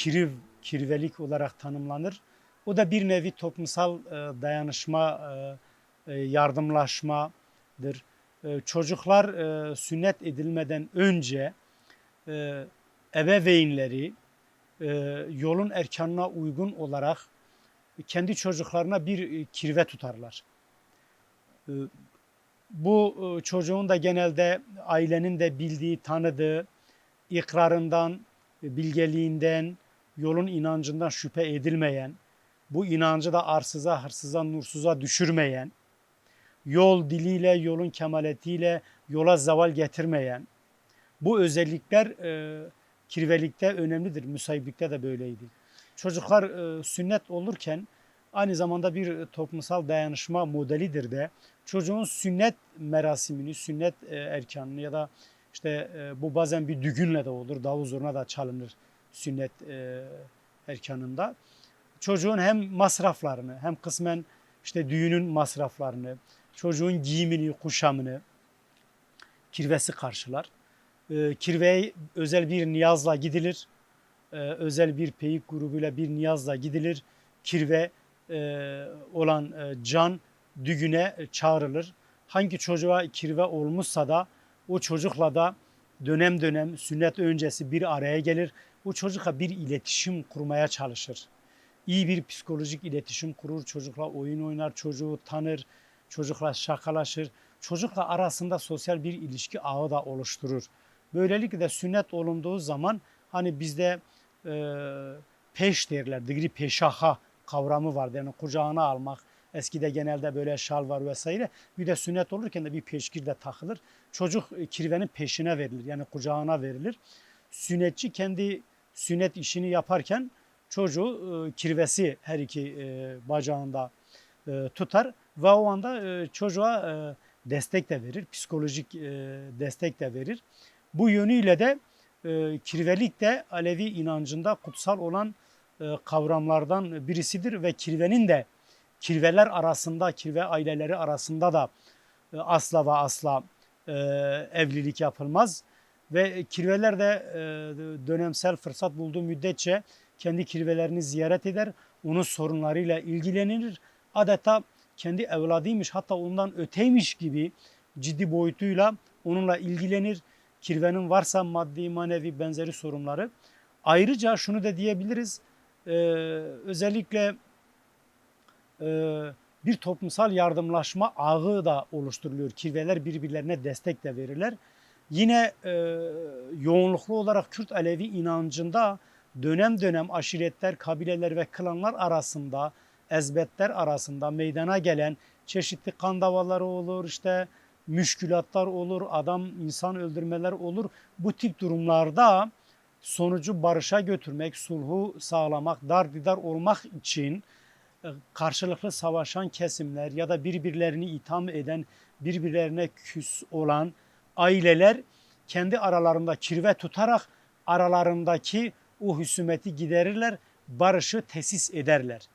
kiriv, kirvelik olarak tanımlanır. O da bir nevi toplumsal e, dayanışma, e, e, yardımlaşmadır. Çocuklar sünnet edilmeden önce ebeveynleri yolun erkanına uygun olarak kendi çocuklarına bir kirve tutarlar. Bu çocuğun da genelde ailenin de bildiği, tanıdığı, ikrarından, bilgeliğinden, yolun inancından şüphe edilmeyen, bu inancı da arsıza, hırsıza, nursuza düşürmeyen, yol diliyle, yolun kemaletiyle yola zeval getirmeyen, bu özellikler e, kirvelikte önemlidir. Müsahiplikte de böyleydi. Çocuklar e, sünnet olurken aynı zamanda bir toplumsal dayanışma modelidir de çocuğun sünnet merasimini, sünnet e, erkanını ya da işte e, bu bazen bir düğünle de olur. Davul zurna da çalınır sünnet e, erkanında. Çocuğun hem masraflarını hem kısmen işte düğünün masraflarını, çocuğun giyimini, kuşamını kirvesi karşılar. E, kirveye özel bir niyazla gidilir. E, özel bir peyik grubuyla bir niyazla gidilir. Kirve e, olan e, can düğüne çağrılır. Hangi çocuğa kirve olmuşsa da o çocukla da dönem dönem sünnet öncesi bir araya gelir. O çocukla bir iletişim kurmaya çalışır. İyi bir psikolojik iletişim kurur. Çocukla oyun oynar, çocuğu tanır, çocukla şakalaşır. Çocukla arasında sosyal bir ilişki ağı da oluşturur. Böylelikle de sünnet olunduğu zaman hani bizde e, peş derler, digri peşaha kavramı vardı. Yani kucağına almak, Eskide genelde böyle şal var vesaire. Bir de sünnet olurken de bir peşkir de takılır. Çocuk e, kirvenin peşine verilir. Yani kucağına verilir. Sünnetçi kendi sünnet işini yaparken çocuğu e, kirvesi her iki e, bacağında tutar ve o anda çocuğa destek de verir. Psikolojik destek de verir. Bu yönüyle de kirvelik de Alevi inancında kutsal olan kavramlardan birisidir ve kirvenin de kirveler arasında, kirve aileleri arasında da e, asla ve asla e, evlilik yapılmaz. Ve kirveler de e, dönemsel fırsat bulduğu müddetçe kendi kirvelerini ziyaret eder, onun sorunlarıyla ilgilenir. Adeta kendi evladıymış hatta ondan öteymiş gibi ciddi boyutuyla onunla ilgilenir. Kirvenin varsa maddi manevi benzeri sorunları. Ayrıca şunu da diyebiliriz. Ee, özellikle e, bir toplumsal yardımlaşma ağı da oluşturuluyor. Kirveler birbirlerine destek de verirler. Yine e, yoğunluklu olarak Kürt Alevi inancında dönem dönem aşiretler, kabileler ve klanlar arasında, ezbetler arasında meydana gelen çeşitli kan davaları olur, işte müşkülatlar olur, adam insan öldürmeler olur. Bu tip durumlarda sonucu barışa götürmek, sulhu sağlamak, dar didar olmak için e, karşılıklı savaşan kesimler ya da birbirlerini itham eden, birbirlerine küs olan aileler kendi aralarında kirve tutarak aralarındaki o husumeti giderirler, barışı tesis ederler.